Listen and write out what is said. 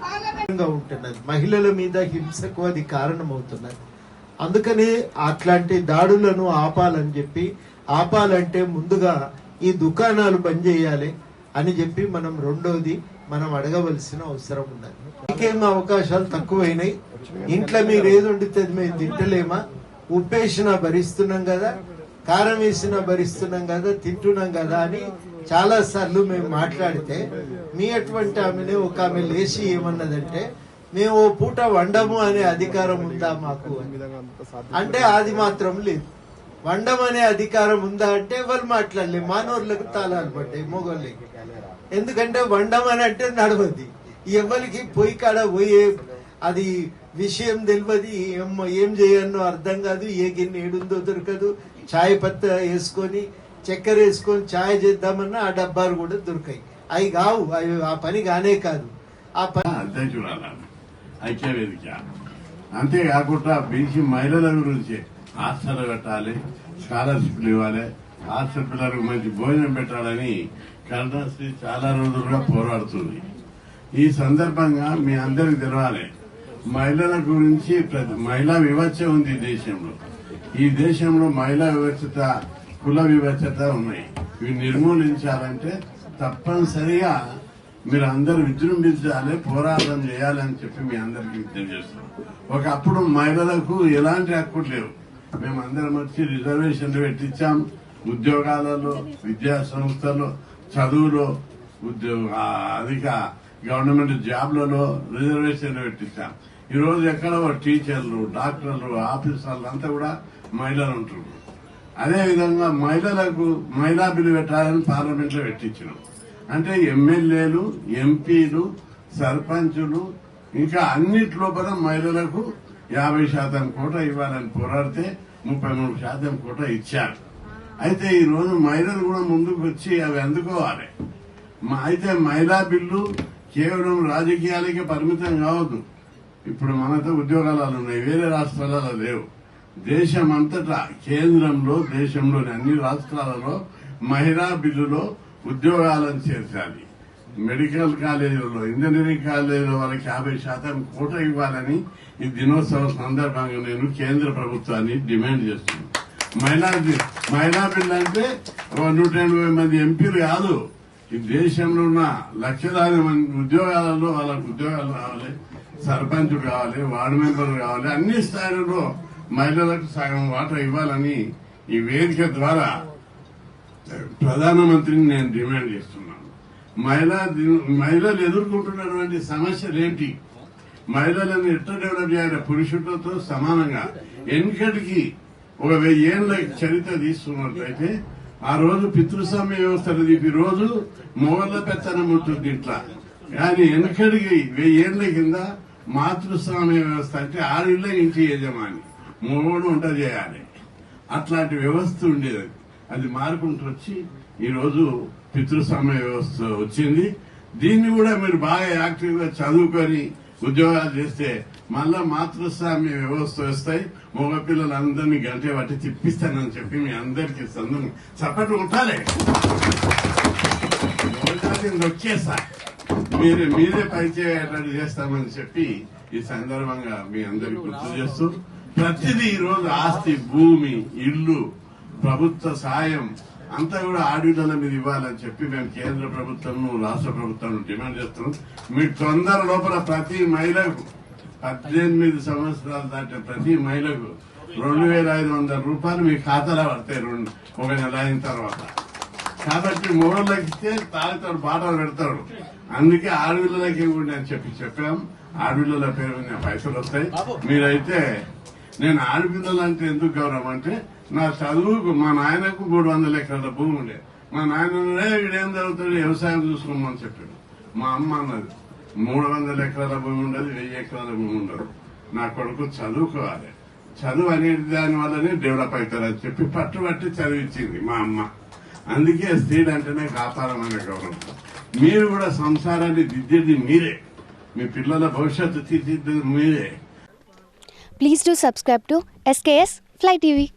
ఉంటున్నది. మహిళల మీద హింసకు అది కారణమవుతున్నది. అందుకనే అట్లాంటి దాడులను ఆపాలని చెప్పి ఆపాలంటే ముందుగా ఈ దుకాణాలు బంద్ చేయాలి అని చెప్పి మనం రెండోది మనం అడగవలసిన అవసరం ఉన్నది. ఇంకేం అవకాశాలు తక్కువైనాయి? ఇంట్లో మీరు ఏది వండితే అది మేము తింటలేమా? ఉప్పేసినా భరిస్తున్నాం కదా. కారం వేసినా భరిస్తున్నాం కదా తింటున్నాం కదా అని చాలా సార్లు మేము మాట్లాడితే మీ అటువంటి ఆమెనే ఒక ఆమె లేచి ఏమన్నదంటే మేము ఓ పూట వండము అనే అధికారం ఉందా మాకు? అంటే అది మాత్రం లేదు. వండమనే అధికారం ఉందా అంటే వాళ్ళు మాట్లాడలే. మానవులకు తాళాలు పడ్డాయి మొగోళ్ళకి. ఎందుకంటే వండం అంటే నడవది. ఎవరికి పోయి కాడ పోయే అది విషయం తెలియదు ఏం ఏం చేయన్నో అర్థం కాదు. ఏ గిన్నె ఏడుందో దొరకదు. చాయ్ పత్త వేసుకొని చక్కెర వేసుకొని చాయ్ చేద్దామన్నా ఆ డబ్బాలు కూడా దొరికాయి. అవి కావు అవి ఆ పని కానే కాదు. ఆ పని అధ్యక్షురాలు ఐక్య వేదిక. అంతేకాకుండా బీసీ మహిళల గురించి హాస్టల్ పెట్టాలి స్కాలర్షిప్లు ఇవ్వాలి హాస్టల్ పిల్లలకు మంచి భోజనం పెట్టాలని కరుణాశ్రీ చాలా రోజులుగా పోరాడుతుంది. ఈ సందర్భంగా మీ అందరికి తెలవాలి మహిళల గురించి ప్రతి- మహిళా వివక్ష ఉంది దేశంలో. ఈ దేశంలో మహిళా వివక్షత కుల వివక్షత ఉన్నాయి. ఇవి నిర్మూలించాలంటే తప్పనిసరిగా మీరు అందరు విజృంభించాలి పోరాటం చేయాలని చెప్పి మీ అందరికీ తెలియజేస్తాం ఒకప్పుడు మహిళలకు ఎలాంటి హక్కులు లేవు. మేము అందరం వచ్చి రిజర్వేషన్లు పెట్టించాం. ఉద్యోగాలలో విద్యా సంస్థలో చదువులో ఉద్యోగ అధిక గవర్నమెంట్ జాబ్లలో రిజర్వేషన్లు పెట్టించాం. ఈ రోజు ఎక్కడ టీచర్లు డాక్టర్లు ఆఫీసర్లు అంతా కూడా మహిళలు ఉంటున్నారు. అదే విధంగా మహిళలకు మహిళా బిల్లు పెట్టాలని పార్లమెంట్లో పెట్టించినాం. అంటే ఎమ్మెల్యేలు ఎంపీలు సర్పంచులు ఇంకా అన్నిటిలోపల మహిళలకు యాభై శాతం కోట ఇవ్వాలని పోరాడితే ముప్పై మూడు శాతం కోట ఇచ్చారు. అయితే ఈ రోజు మహిళలు కూడా ముందుకు వచ్చి అవి అందుకోవాలి. అయితే మహిళా బిల్లు కేవలం రాజకీయాలకే పరిమితం కావద్దు. ఇప్పుడు మనతో ఉద్యోగాలు ఉన్నాయి వేరే రాష్ట్రాలలో లేవు. దేశం అంతటా కేంద్రంలో దేశంలోని అన్ని రాష్ట్రాలలో మహిళా బిల్లులో ఉద్యోగాలను చేర్చాలి. మెడికల్ కాలేజీలలో ఇంజనీరింగ్ కాలేజీలో వాళ్ళకి యాభై శాతం కోట ఇవ్వాలని ఈ దినోత్సవం సందర్భంగా నేను కేంద్ర ప్రభుత్వాన్ని డిమాండ్ చేస్తున్నాను. మహిళా మహిళా బిల్లు అంటే నూట ఎనభై మంది ఎంపీలు కాదు. ఈ దేశంలో ఉన్న లక్షలాది మంది ఉద్యోగాలలో వాళ్ళకు ఉద్యోగాలు రావాలి సర్పంచులు కావాలి వార్డు మెంబర్ కావాలి అన్ని స్థాయిలలో మహిళలకు సగం వాటా ఇవ్వాలని ఈ వేదిక ద్వారా ప్రధానమంత్రిని నేను డిమాండ్ చేస్తున్నాను. మహిళా మహిళలు ఎదుర్కొంటున్నటువంటి సమస్యలు ఏంటి? మహిళలను ఎట్లా డెవలప్ చేయాలి? పురుషులతో సమానంగా. ఎన్నికటికి ఒక వెయ్యేళ్ళ చరిత్ర తీసుకున్నట్లయితే ఆ రోజు పితృస్వామ్య వ్యవస్థ ఈ రోజు మొగళ్ళ పెత్తనం ఉంటుంది ఇట్లా. కానీ వెనకడికి వెయ్యేళ్ళ కింద మాతృస్వామ్య వ్యవస్థ అంటే ఆడిళ్ళ ఇంటి యజమాని. మొగోడు వంట చేయాలి. అట్లాంటి వ్యవస్థ ఉండేది. అది మారుకుంటూ వచ్చి ఈరోజు పితృస్వామ్య వ్యవస్థ వచ్చింది. దీన్ని కూడా మీరు బాగా యాక్టివ్గా చదువుకొని ఉద్యోగాలు చేస్తే మళ్ళా మాతృస్వామ్య వ్యవస్థ వస్తాయి మగ పిల్లలందరినీ గంటే పట్టి తిప్పిస్తానని చెప్పి మీ అందరికి సందం చప్పట్లు కొట్టాలి. ఒకసారి మీరే మీరే పైచేటట్టు చేస్తామని చెప్పి ఈ సందర్భంగా మీ అందరికి గుర్తు చేస్తూ ప్రతిదీ ఈ రోజు ఆస్తి భూమి ఇల్లు ప్రభుత్వ సాయం అంతా కూడా ఆడిటర్ల మీద ఇవ్వాలని చెప్పి మేము కేంద్ర ప్రభుత్వం రాష్ట్ర ప్రభుత్వం డిమాండ్ చేస్తున్నాం. మీరు తొందర లోపల ప్రతి మహిళకు పద్దెనిమిది సంవత్సరాలు దాటిన ప్రతి మహిళకు రెండు వేల ఐదు వందల రూపాయలు మీ ఖాతాలో పడతాయి రెండు ఒక నెల అయిన తర్వాత. కాబట్టి మూడోళ్ళకి ఇస్తే తాగుతాడు బాటలు పెడతాడు అందుకే ఆడపిల్లలకి ఇవ్వండి అని చెప్పి చెప్పాం. ఆడపిల్లల పేరు మీద పైసలు వస్తాయి. మీరైతే నేను ఆడపిల్లలు అంటే ఎందుకు గౌరవం అంటే నా చదువుకు మా నాయనకు మూడు వందల ఎకరాల భూమి ఉండే. మా నాయన వీడేం జరుగుతుంది వ్యవసాయం చూసుకోమని చెప్పాడు. మా అమ్మ అన్నది మూడు వందల ఎకరాల భూమి ఉండదు వెయ్యి ఎకరాల భూమి ఉండదు. నా కొడుకు చదువుకోవాలి. చదువు అనేది దాని వల్లనే డెవలప్ అవుతారని చెప్పి పట్టుబట్టి చదివించింది మా అమ్మ. అందుకే స్త్రీలు అంటేనే కాపారం అనే గౌరవం. మీరు కూడా సంసారాన్ని దిద్దేది మీరే. మీ పిల్లల భవిష్యత్తు తీర్చిదిద్దేది మీరే. Please do subscribe to SKS fly TV